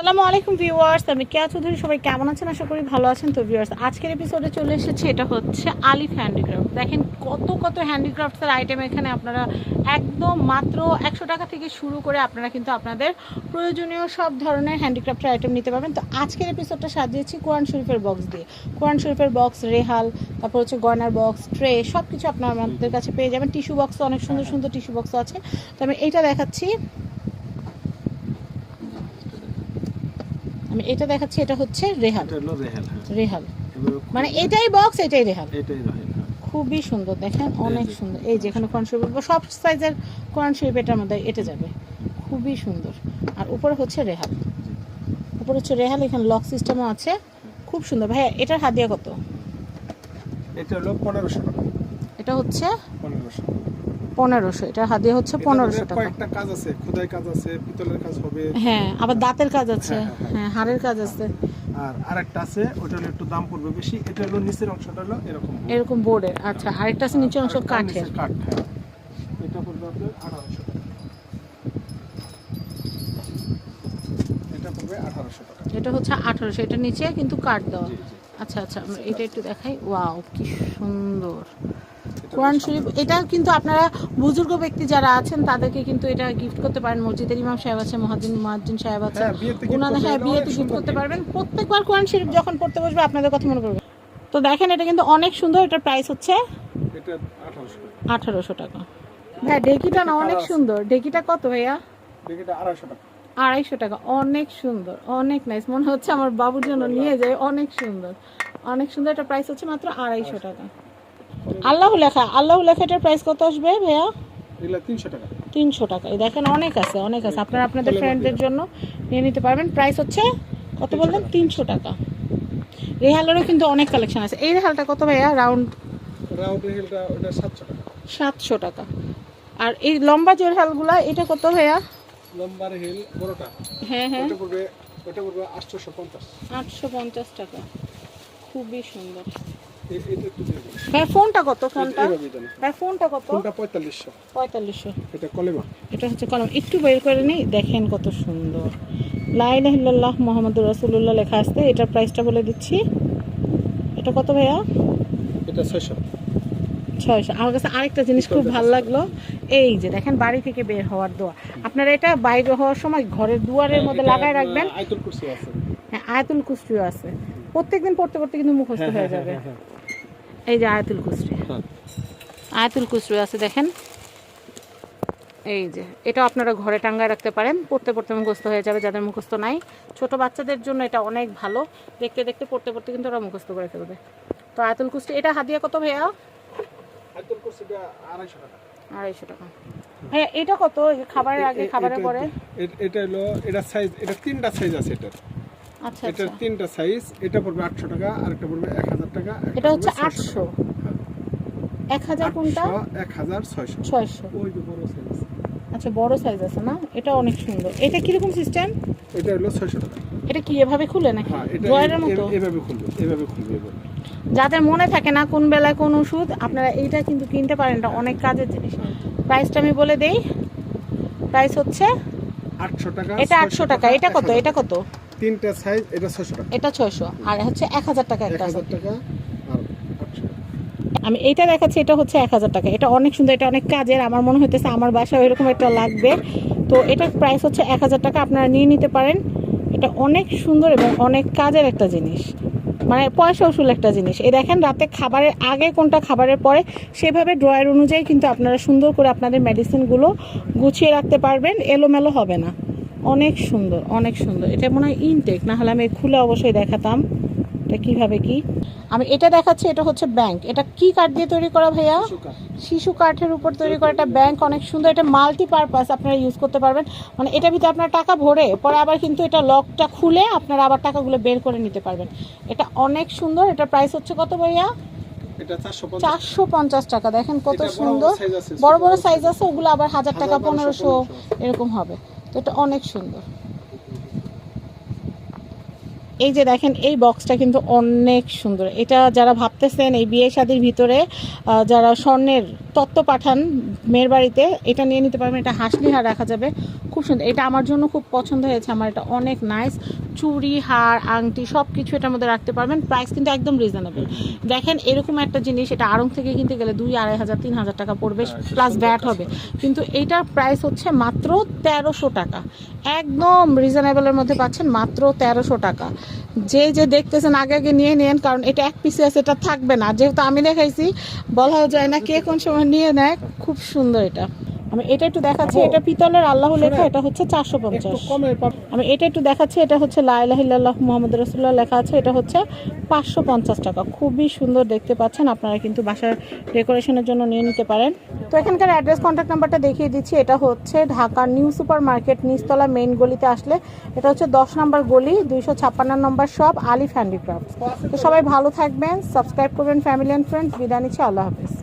আসসালামু আলাইকুম ভিউয়ার্স, আমি কেয়া চৌধুরী, সবাই কেমন আছেন? আশা করি ভালো আছেন। তো ভিউয়ার্স, আজকের এপিসোডে চলে এসেছে, এটা হচ্ছে আলিফ হ্যান্ডিক্রাফট দেখেন কত কত হ্যান্ডিক্রাফটসের আইটেম এখানে আপনারা একদম মাত্র একশো টাকা থেকে শুরু করে আপনারা কিন্তু আপনাদের প্রয়োজনীয় সব ধরনের হ্যান্ডিক্রাফটের আইটেম নিতে পারবেন। তো আজকের এপিসোডটা সাজিয়েছি কোরআন শরীফের বক্স দিয়ে। কোরআন শরীফের বক্স রেহাল, তারপর হচ্ছে গয়নার বক্স ট্রে সব কিছু আপনার আমাদের কাছে পেয়ে যাবেন। টিস্যু বক্সও অনেক সুন্দর সুন্দর টিস্যু বক্স আছে। তো আমি এইটা দেখাচ্ছি। আমি এটা দেখাচ্ছি এটা হচ্ছে রেহাল। এটা হলো রেহেল হ্যাঁ। রেহাল। মানে এটাই বক্স এটাই রেহাল। এটাই রেহেল হ্যাঁ। খুবই সুন্দর দেখেন অনেক সুন্দর। এই যেখানে কোরআন শরীফ সব সাইজের কোরআন শরীফ এটার মধ্যে এটা যাবে। খুবই সুন্দর। আর উপরে হচ্ছে রেহাল। উপরে হচ্ছে রেহাল এখানে লক সিস্টেমও আছে। খুব সুন্দর। ভাইয়া এটার হাদিয়া কত? এটা হলো পনেরোশো টাকা। এটা হচ্ছে পনেরোশো এটার হাদিয়া হচ্ছে পনেরোশো টাকা। কয়েকটা কাজ আছে খোদাই কাজ আছে পিতলের কাজ হবে। হ্যাঁ আবার দাঁতের কাজ আছে হ্যাঁ, হ্যাঁ, হ্যাঁ হাড়ের কাজ আছে। আর আরেকটা আছে ওটা একটু দাম পড়বে বেশি এটা হলো নিচের অংশটা হলো এরকম এরকম বোর্ডের আচ্ছা আরেকটা আছে নিচের অংশ কাঠের। কাঠ হ্যাঁ। এটা পড়বে আপনার আঠারোশো এটা পড়বে আঠারোশো টাকা। এটা হচ্ছে আঠারোশো এটা নিচে কিন্তু কাঠ দেওয়া। আচ্ছা আচ্ছা এটা একটু দেখাই। ওয়াও কি সুন্দর। এটা কোরআন শরীফ এটা কিন্তু আপনারা বুজুর্গ ব্যক্তি যারা আছেন তাদেরকে কিন্তু এটা গিফট করতে পারেন। মসজিদের ইমাম সাহেব আছে মহাজিন মহাজিন সাহেব আছে হ্যাঁ, ওনাদের হ্যাঁ বিয়েতে গিফট করতে পারবেন। প্রত্যেকবার কোরআন শরীফ যখন পড়তে বসবে আপনাদের কথা মনে করবে তো দেখেন এটা কিন্তু অনেক সুন্দর। এটার প্রাইস হচ্ছে এটা আঠারোশো টাকা। ভাই ডেকিটা না অনেক সুন্দর। ডেকিটা কত ভাইয়া? আড়াইশো টাকা। আড়াইশো টাকা। অনেক সুন্দর। অনেক নাইস মনে হচ্ছে আমার বাবুর জন্য নিয়ে যায় অনেক সুন্দর। অনেক সুন্দর। একটা প্রাইস হচ্ছে মাত্র আড়াইশো। টাকা। আল্লাহ লেখা আল্লাহ লেখা এটার প্রাইস কত আসবে ভাইয়া? তিনশো টাকা। এই দেখেন অনেক আছে অনেক আছে। আপনারা আপনাদের ফ্রেন্ডদের জন্য নিয়ে নিতে পারবেন। প্রাইস হচ্ছে কত বললেন? তিনশো টাকা। রেহালেরও কিন্তু অনেক কালেকশন আছে। এই রেহালটা কত ভাইয়া? রাউন্ড রাউন্ড সাতশো টাকা। আর এই লম্বা যে রেহালগুলা এটা কত ভাইয়া? লম্বা রেহেল বড়টা। হ্যাঁ হ্যাঁ। ওটা পড়বে ওটা পড়বে আটশোশো পঞ্চাশ। আটশো পঞ্চাশ টাকা। খুবই সুন্দর। ভাই ফোনটা কত? ফোনটা। ভাই ফোনটা কত? কোনটা পঁয়তাল্লিশশো। পঁয়তাল্লিশশো। এটা কলেমা। এটা হচ্ছে কলম। একটু বের করে নিই দেখেন কত সুন্দর। লাইলাহিল্লাহ মোহাম্মদুর রাসুল্লাহ লেখা আসতে এটার প্রাইসটা বলে দিচ্ছি। এটা কত ভাইয়া? এটা ছয়শো। ছয়শো। আমার কাছে আরেকটা জিনিস খুব ভালো লাগল এই যে দেখেন বাড়ি থেকে বের হওয়ার দোয়া। আপনারা এটা বাইরে হওয়ার সময় ঘরের দুয়ারের মধ্যে লাগায় রাখবেন। হ্যাঁ আয়াতুল কুস্তিও আছে। প্রত্যেকদিন পড়তে পড়তে কিন্তু মুখস্থ হয়ে যাবে। এই যে আয়াতুল কুস্তি হ্যাঁ। আয়াতুল কুসরু আছে দেখেন। এই যে এটা আপনারা ঘরে টাঙ্গায় রাখতে পারেন। পড়তে পড়তে মুখস্থ হয়ে যাবে যাদের মুখস্থ নাই। ছোট বাচ্চাদের জন্য এটা অনেক ভালো। দেখতে দেখতে পড়তে পড়তে কিন্তু ওরা মুখস্থ করে ফেলবে। তো আয়াতুল কুস্তি এটা হাদিয়া কত ভাইয়া? আড়াইশো টাকা। আড়াইশো টাকা। ভাইয়া এটা কত? খাবারের আগে খাবারের পরে? এটা হলো এটা সাইজ এটা তিনটা সাইজ আছে এটার। আচ্ছা এটার আচ্ছা। তিনটা সাইজ এটা পড়বে আটশো টাকা আর একটা পড়বে এক হাজার টাকা এটা হচ্ছে পড়বে 600 আটশো। হ্যাঁ। এক হাজার কোনটা? আটশো, এক হাজার ছয়শো। ছয়শো। ওই যে বড় সাইজ আচ্ছা বড় সাইজ আছে না? এটা অনেক সুন্দর। এটা কীরকম সিস্টেম এটা হলো ছয়শো টাকা। এটা কি এভাবে খুলে নাকি? হ্যাঁ ড্রয়ারের মতো? এভাবে খুলবে এভাবে খুলবে এভাবে। যাদের মনে থাকে না কোন বেলায় কোন ওষুধ আপনারা এইটা কিন্তু কিনতে পারেন। এটা অনেক কাজের জিনিস। প্রাইসটা আমি বলে দেই। প্রাইস হচ্ছে আটশো টাকা এটা 600 আটশো টাকা। এটা কত? এটা কত? তিনটা সাইজ এটা ছয়শো টাকা। এটা ছয়শো আর হচ্ছে এক হাজার টাকা একটা আছে। হাজার টাকা আর আমি এইটা দেখাচ্ছি এটা হচ্ছে এক হাজার টাকা। এটা অনেক সুন্দর এটা অনেক কাজের আমার মনে হইতেছে আমার বাসায় এরকম একটা লাগবে। তো এটার প্রাইস হচ্ছে এক হাজার টাকা আপনারা নিয়ে নিতে পারেন। এটা অনেক সুন্দর এবং অনেক কাজের একটা জিনিস। মানে পয়সা উসুল একটা জিনিস। এই দেখেন রাতে খাবারের আগে কোনটা খাবারের পরে সেভাবে ড্রয়ার অনুযায়ী কিন্তু আপনারা সুন্দর করে আপনাদের মেডিসিনগুলো গুছিয়ে রাখতে পারবেন এলোমেলো হবে না। অনেক সুন্দর অনেক সুন্দর। এটা মনে হয় ইনটেক না হলে আমি খুলে অবশ্যই দেখাতাম। এটা কীভাবে কি? আমি এটা দেখাচ্ছি এটা হচ্ছে ব্যাংক এটা কি কাঠ দিয়ে তৈরি করা ভাইয়া? শিশু কাঠের উপর তৈরি করা একটা ব্যাংক অনেক সুন্দর। এটা মাল্টি পারপাস আপনারা ইউজ করতে পারবেন। মানে এটা ভিতরে আপনার টাকা ভরে পরে আবার কিন্তু এটা লকটা খুলে আপনারা আবার টাকাগুলো বের করে নিতে পারবেন। এটা অনেক সুন্দর। এটা প্রাইস হচ্ছে কত ভাইয়া? চারশো পঞ্চাশ। টাকা। দেখেন কত সুন্দর। বড় বড় সাইজ আছে ওগুলো আবার হাজার টাকা পনেরোশো। এরকম হবে। তো এটা অনেক সুন্দর। এই যে দেখেন এই বক্সটা কিন্তু অনেক সুন্দর। এটা যারা ভাবতেছেন এই বিয়ে শাদির ভিতরে যারা স্বর্ণের তত্ত্ব পাঠান মেয়ের বাড়িতে এটা নিয়ে নিতে পারবেন। এটা হাসলি হার রাখা যাবে। খুব সুন্দর। এটা আমার জন্য খুব পছন্দ হয়েছে। আমার এটা অনেক নাইস চুড়ি হার আংটি সব কিছু এটার মধ্যে রাখতে পারবেন। প্রাইস কিন্তু একদম রিজনেবল দেখেন এরকম একটা জিনিস এটা আড়ং থেকে কিনতে গেলে দুই আড়াই হাজার তিন হাজার টাকা পড়বে। প্লাস ব্যাট হবে। কিন্তু এইটার প্রাইস হচ্ছে মাত্র তেরোশো টাকা। একদম রিজনেবলের মধ্যে পাচ্ছেন মাত্র তেরোশো টাকা। যে যে দেখতেছেন আগে আগে নিয়ে নেন, কারণ এটা এক পিসে আছে, এটা থাকবে না। যেহেতু আমি দেখাইছি, বলাও যায় না কে কোন সময় নিয়ে নেয়, খুব সুন্দর এটা। আমি এটা একটু দেখাচ্ছি এটা পিতলের আল্লাহ লেখা এটা হচ্ছে চারশো পঞ্চাশ। আমি এটা একটু দেখাচ্ছি এটা হচ্ছে লাইলাহিল্লাহ মোহাম্মদ রসুল্লাহ লেখা আছে এটা হচ্ছে পাঁচশো পঞ্চাশ টাকা। খুবই সুন্দর দেখতে পাচ্ছেন আপনারা কিন্তু বাসার ডেকোরেশনের জন্য নিয়ে নিতে পারেন। তো এখানকার অ্যাড্রেস কন্ট্যাক্ট নাম্বারটা দেখিয়ে দিচ্ছি এটা হচ্ছে ঢাকা নিউ সুপার মার্কেট নিচতলা মেইন গলিতে আসলে। এটা হচ্ছে দশ নম্বর গলি দুইশো ছাপ্পান্ন নম্বর শপ আলিফ হ্যান্ডিক্রাফট তো সবাই ভালো থাকবেন সাবস্ক্রাইব করবেন ফ্যামিলি অ্যান্ড ফ্রেন্ডস বিদায় নিচ্ছি আল্লাহ হাফিজ।